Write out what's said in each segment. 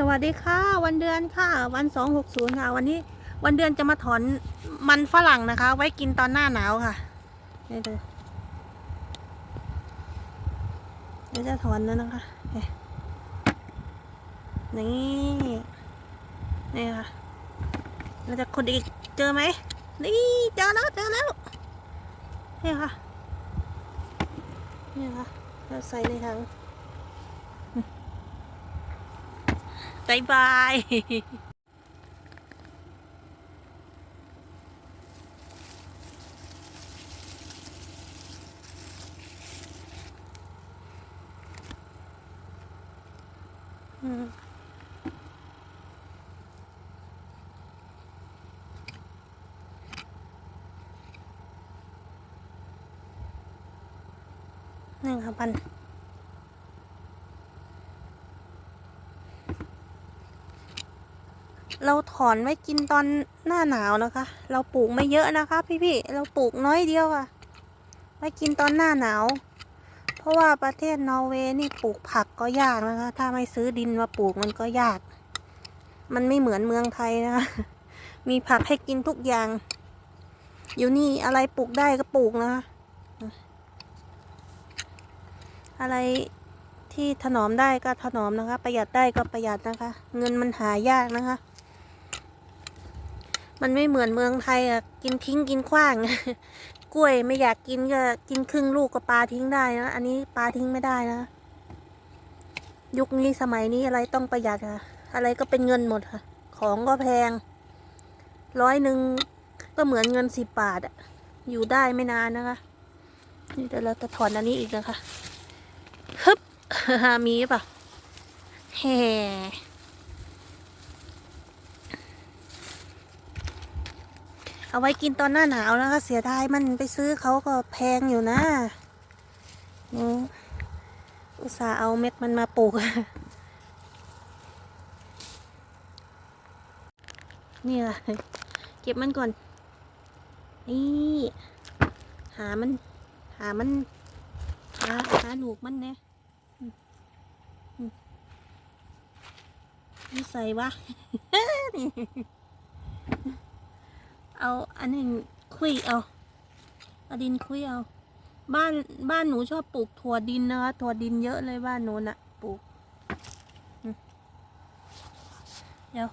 สวัสดีค่ะ วันเดือนค่ะ วันสองหกศูนย์ค่ะ วันนี้วันเดือนจะมาถอนมันฝรั่งนะคะ ไว้กินตอนหน้าหนาวค่ะนี่ดูเดี๋ยวจะถอนแล้วนะคะนี่นี่ค่ะเราจะขุดอีกเจอไหมนี่เจอแล้วเจอแล้วนี่ค่ะนี่ค่ะเราใส่ในถัง บายบายหนึ่งค่ะพัน เราถอนไว้กินตอนหน้าหนาวนะคะ เราปลูกไม่เยอะนะคะ พี่ๆเราปลูกน้อยเดียวค่ะไว้กินตอนหน้าหนาว เพราะว่าประเทศนอร์เวย์นี่ปลูกผักก็ยากนะคะ ถ้าไม่ซื้อดินมาปลูกมันก็ยาก มันไม่เหมือนเมืองไทยนะคะมีผักให้กินทุกอย่าง อยู่นี่อะไรปลูกได้ก็ปลูกนะคะอะไรที่ถนอมได้ก็ถนอมนะคะ ประหยัดได้ก็ประหยัดนะคะ เงินมันหายากนะคะ มันไม่เหมือนเมืองไทยอะกินทิ้งกินขว้าง กล้วยไม่อยากกินก็กินครึ่งลูกก็ปาทิ้งได้นะ อันนี้ปลาทิ้งไม่ได้นะ ยุคนี้สมัยนี้อะไรต้องประหยัดค่ะ อะไรก็เป็นเงินหมดค่ะ ของก็แพง ร้อยหนึ่งก็เหมือนเงินสิบบาทอะอยู่ได้ไม่นานนะคะ นี่เดี๋ยวเราจะถอนอันนี้อีกนะคะฮึบมีป่ะแห่ เอาไว้กินตอนหน้าหนาวนะคะ เสียดายมันไปซื้อเขาก็แพงอยู่นะอุตส่าห์เอาเม็ดมันมาปลูก นี่ค่ะ เก็บมันก่อน นี่ หามัน หามันหาหาหนูกมันเนี่ยนี่ใส่วะนี่ เอาอันนี้คุยเอาเอาดินคุยเอา บ้านบ้านหนูชอบปลูกถั่วดินนะคะถั่วดินเยอะเลยบ้านหนูน่ะปลูกเดี๋ยว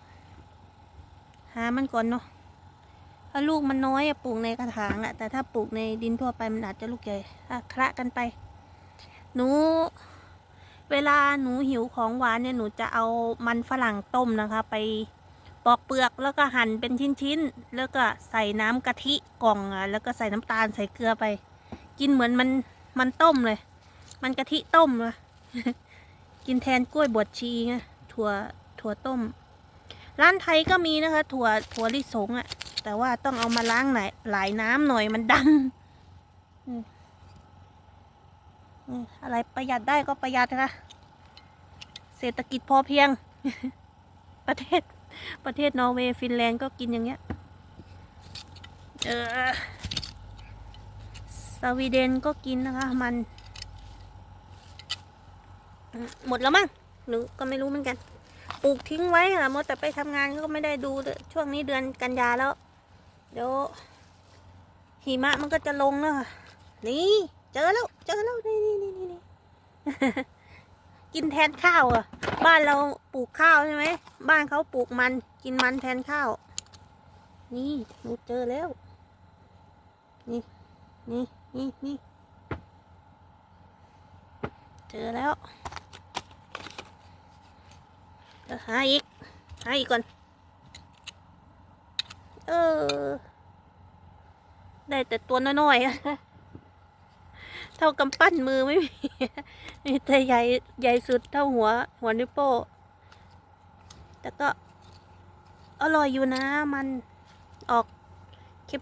หามันก่อนเนาะถ้าลูกมันน้อยปลูกในกระถางอะแต่ถ้าปลูกในดินทั่วไปมันอาจจะลูกใหญ่อะคละกันไป หนูเวลาหนูหิวของหวานเนี่ยหนูจะเอามันฝรั่งต้มนะคะ ไป ปอกเปลือกแล้วก็หั่นเป็นชิ้นๆ แล้วก็ใส่น้ำกะทิกล่องอะแล้วก็ใส่น้ำตาลใส่เกลือไป กินเหมือนมันมันต้มเลย มันกะทิต้มเลยกินแทนกล้วยบวชชีไงถั่วถั่วต้ม ร้านไทยก็มีนะคะ ถั่วถั่วลิสงอะ แต่ว่าต้องเอามาล้างหลายหลายน้ำหน่อยมันดำอะไรประหยัดได้ก็ประหยัดนะเศรษฐกิจพอเพียง ประเทศ ประเทศนอร์เวย์ฟินแลนด์ก็กินอย่างเงี้ยเออสวีเดนก็กินนะคะมัน หมดแล้วมั้งหนูก็ไม่รู้เหมือนกันปลูกทิ้งไว้ค่ะมดแต่ไปทำงานก็ไม่ได้ดูช่วงนี้เดือนกันยาแล้ว เดี๋ยวหิมะมันก็จะลงแล้วค่ะนี่ เจอแล้ว เจอแล้ว นี่นี่นี่นี่ กินแทนข้าวอะ บ้านเราปลูกข้าวใช่ไหม บ้านเขาปลูกมัน กินมันแทนข้าว นี่หนูเจอแล้ว นี่ นี่นี่นี่เจอแล้วเดี๋ยวหาอีก หาอีกก่อน เออ ได้แต่ตัวน้อยๆ ท่ากำปั้นมือไม่มี มีแต่ใหญ่ใหญ่สุดเท่าหัว หัวนิ้วโป้แต่ก็อร่อยอยู่นะมันออก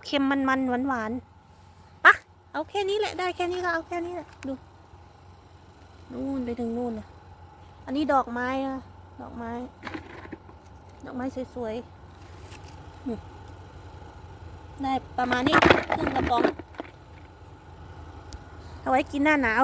เค็มๆมันๆหวานๆปะเอาแค่นี้แหละได้แค่นี้ก็เอาแค่นี้แหละดูนู่นไปถึงนู่นเลยอันนี้ดอกไม้นะดอกไม้ ดอกไม้สวยๆได้ประมาณนี้ครึ่งกระป๋อง เอาไว้กินหน้าหนาว